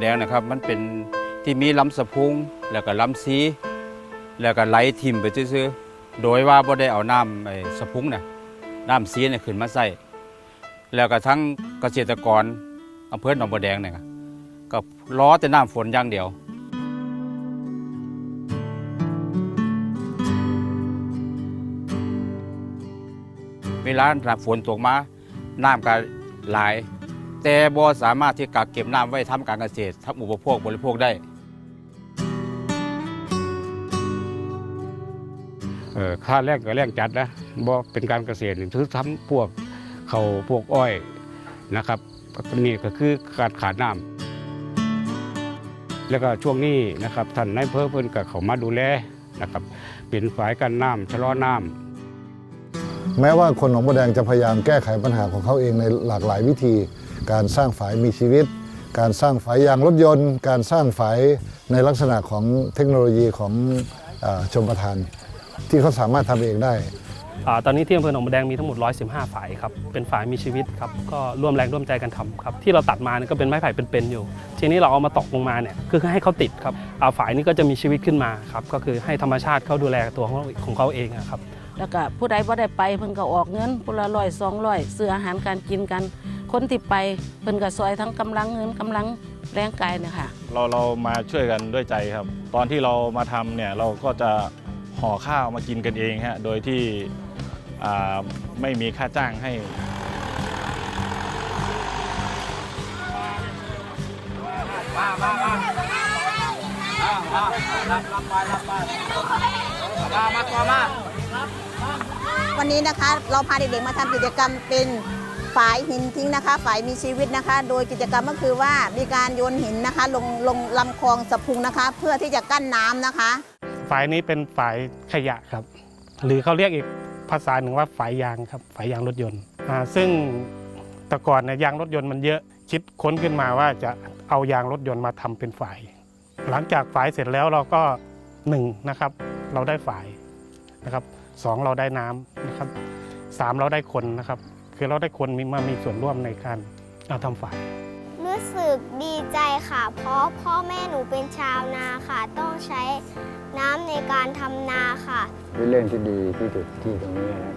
แดงนะครับ มันเป็นที่มีลำสะพุงแล้วก็ลำซีแล้วก็ไหลทิ่มไปซื่อๆโดยว่าบ่ได้เอาน้ำไอ้สะพุงน่ะน้ำซีเนี่ยขึ้นมาใส่แล้วก็ทั้งเกษตรกรอำเภอหนองบัวแดงเนี่ยก็รอแต่น้ำฝนอย่างเดียวเวลาฝนตกมาน้ำก็หลาย แต่บ่สามารถที่กักเก็บน้ำไว้ทำการเกษตรทำอุปโภคบริโภคได้เออค่าแรงก็แรงจัดนะบ่เป็นการเกษตรนี่ถือทำพวกเขาวพวกอ้อยนะครับนี่ก็คือการขาดน้ำแล้วก็ช่วงนี้นะครับท่านนายอำเพิ่เพิ่นก็เขามาดูแลนะครับเป็นฝ่ายกันน้ำชะลอน้ำแม้ว่าคนหนองบัวแดงจะพยายามแก้ไขปัญหาของเขาเองในหลากหลายวิธี การสร้างฝายมีชีวิต การสร้างฝายยางรถยนต์ การสร้างฝายในลักษณะของเทคโนโลยีของอาชมประทาน ที่เขาสามารถทำเองได้อ่าตอนนี้ที่อำเภอหนองบัวแดงมีทั้งหมด 115ฝ่ายครับ เป็นฝ่ายมีชีวิตครับ ก็ร่วมแรงร่วมใจกันทำครับ ที่เราตัดมาเนี่ยก็เป็นไม้ไผ่เป็นๆอยู่ ทีนี้เราเอามาตอกลงมาเนี่ย คือให้เขาติดครับเอาฝ่ายนี้ก็จะมีชีวิตขึ้นมาครับ ก็คือให้ธรรมชาติเขาดูแลตัวของของเขาเองอะครับ แล้วก็ผู้ใดบ่ได้ไปเพิ่นก็ออกเงินผู้ละร้อยสองร้อยซื้ออาหารการกินกัน คนที่ไปเพิ่นก็ซอยทั้งกำลังเงินกำลังแรงกายเนี่ยค่ะเราเรามาช่วยกันด้วยใจครับ ตอนที่เรามาทำเนี่ยเราก็จะห่อข้าวมากินกันเองฮะโดยที่อ่าไม่มีค่าจ้างให้ วันนี้นะคะ เราพาเด็กๆมาทำกิจกรรมเป็น ฝายหินทิ้งนะคะ ฝายมีชีวิตนะคะ โดยกิจกรรมก็คือว่ามีการโยนหินนะคะ ลงลงลำคลองสะพุงนะคะ เพื่อที่จะกั้นน้ำนะคะฝายนี้เป็นฝายขยะครับ หรือเขาเรียกอีกภาษาหนึ่งว่าฝายยางครับฝายยางรถยนต์ซึ่งแต่ก่อนเนี่ยยางรถยนต์มันเยอะคิดค้นขึ้นมาว่าจะเอายางรถยนต์มาทำเป็นฝาย หลังจากฝายเสร็จแล้วเราก็หนึ่งนะครับ เราได้ฝายนะครับสองเราได้น้ำนะครับสามเราได้คนนะครับ คือเราได้คนมีมามีส่วนร่วมในการเอาทำฝ่าย รู้สึกดีใจค่ะ เพราะพ่อแม่หนูเป็นชาวนาค่ะ ต้องใช้น้ำในการทำนาค่ะ เป็นเรื่องที่ดีที่สุดที่ตรงนี้นะ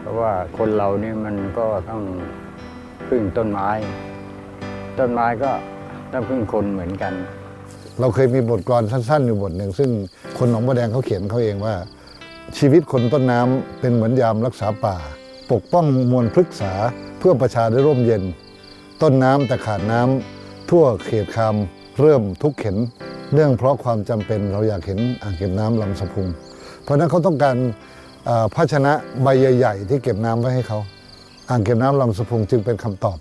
เพราะว่าคนเราเนี่ยมันก็ต้องพึ่งต้นไม้ ต้นไม้ก็ต้องพึ่งคนเหมือนกัน เราเคยมีบทกลอนสั้น ๆ อยู่บทหนึ่งซึ่งคนหนองบัวแดงเขาเขียนเขาเองว่า ชีวิตคนต้นน้ำเป็นเหมือนยามรักษาป่า ปกป้องมวลพฤกษาเพื่อประชาได้ร่มเย็น ต้นน้ำแต่ขาดน้ำทั่วเขตคามเริ่มทุกเข็น เนื่องเพราะความจำเป็นเราอยากเห็นอ่างเก็บน้ำลำสะพุง เพราะนั้นเขาต้องการภาชนะใบใหญ่ๆ ที่เก็บน้ำไว้ให้เขา อ่างเก็บน้ำลำสะพุงจึงเป็นคำตอบ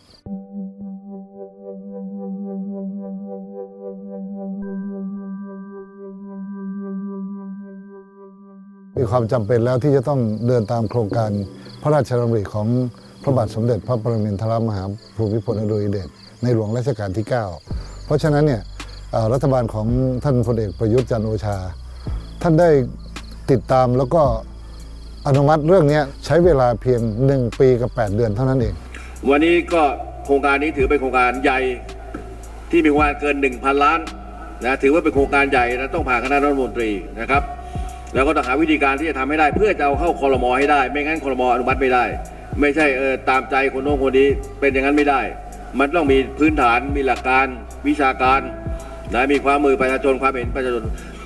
มีความจำเป็นแล้วที่จะต้องเดินตามโครงการ พระราชดำริของพระบาทสมเด็จพระปรมินทรมหาภูมิพลอดุลยเดชในหลวงรัชกาลที่ 9 เพราะฉะนั้นเนี่ยรัฐบาลของท่านพลเอกประยุทธ์จันโอชา ท่านได้ติดตามแล้วก็อนุมัติเรื่องนี้ใช้เวลาเพียง 1 ปีกับ 8 เดือนเท่านั้นเอง วันนี้ก็โครงการนี้ถือเป็นโครงการใหญ่ที่มีครงการเกิน 1,000 ล้านนะถือว่าเป็นโครงการใหญ่นะต้องผ่านคณะรัฐมนตรีนะครับ แล้วก็ต้องหาวิธีการที่จะทำให้ได้ เพื่อจะเอาเข้าคอรมอให้ได้ ไม่งั้นคอรมออนุมัติไม่ได้ ไม่ใช่เออตามใจคนโน้นคนนี้เป็นอย่างนั้นไม่ได้ มันต้องมีพื้นฐานมีหลักการวิชาการนะมีความมือประชาชนความเห็นประชาชน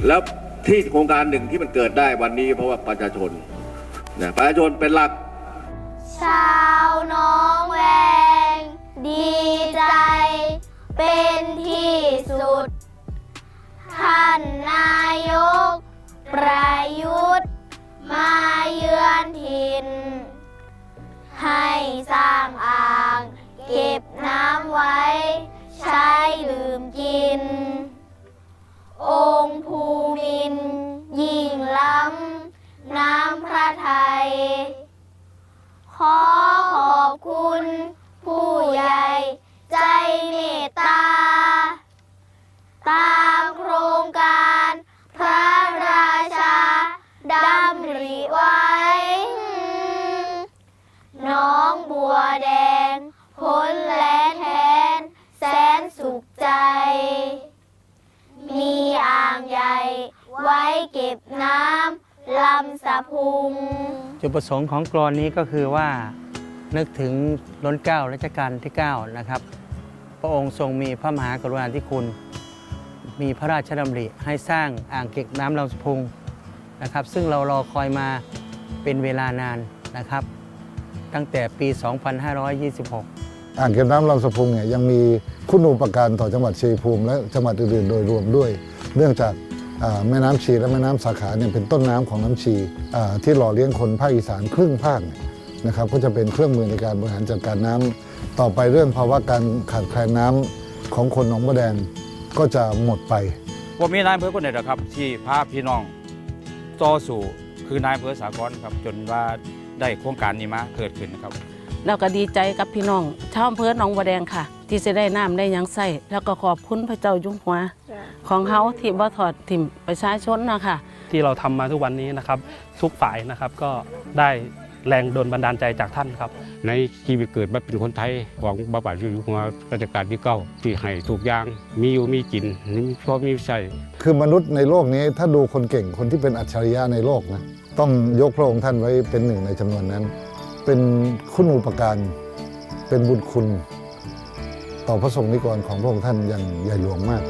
แล้วที่โครงการหนึ่งที่มันเกิดได้วันนี้เพราะว่าประชาชนนะประชาชนเป็นหลัก ชาวน้องแว ประยุทธ์ มาเยือนถิ่น ให้สร้างอ่าง เก็บน้ำไว้ ใช้ลืมกิน องค์ภูมิน ยิ่งล้ำ น้ำพระไทยขอ ว้เก็บน้ำลำสะพุง จุดประสงค์ของกรอนนี้ก็คือว่านึกถึงล้นเกล้ารัชกาลที่ 9 นะครับ พระองค์ทรงมีพระมหากรุณาธิคุณ มีพระราชดำริให้สร้างอ่างเก็บน้ำลำสะพุงนะครับ ซึ่งเรารอคอยมาเป็นเวลานานนะครับ ตั้งแต่ปี 2526อ่างเก็บน้ำลำสะพุงเนี่ยยังมีคุณูปการต่อจังหวัดชัยภูมิและจังหวัดอื่นๆโดยรวมด้วย เนื่องจากอ่า แม่น้ำชีและแม่น้ำสาขาเนี่ยเป็นต้นน้ำของน้ำชีอ่าที่หล่อเลี้ยงคนภาคอีสานครึ่งภาคเนี่ยนะครับก็จะเป็นเครื่องมือในการบริหารจัดการน้ำต่อไปเรื่องภาวะการขาดแคลนน้ำของคนหนองบัวแดงก็จะหมดไปว่ามีนายอำเภอคนไหนหรอกครับ ที่พาพี่น้องต่อสู่คือนายอำเภอสากลครับ จนว่าได้โครงการนี้มาเกิดขึ้นนะครับ แล้วก็ดีใจกับพี่น้องชาวอำเภอหนองบัวแดงค่ะ ที่จะได้น้ำได้หยังใส่แล้วก็ขอบคุณพระเจ้าอยู่หัว ของเฮาที่บ่ถอดถิ่มประชาชนนะคะที่เราทำมาทุกวันนี้นะครับ ทุกฝ่ายนะครับก็ได้แรงโดนบันดาลใจจากท่านครับ ในชีวิตเกิดมาเป็นคนไทยของบาบาอยู่หัวรัชกาลที่เก้าที่ให้ทุกอย่าง มีอยู่มีกินมีพอมีใส่คือมนุษย์ในโลกนี้ถ้าดูคนเก่งคนที่เป็นอัจฉริยะในโลกนะต้องยกพระองค์ท่านไว้เป็นหนึ่งในจำนวนนั้น เป็นคุณูปการ เป็นบุญคุณ ต่อพระสงฆ์นิกรของพระองค์ท่านอย่างใหญ่หลวงมาก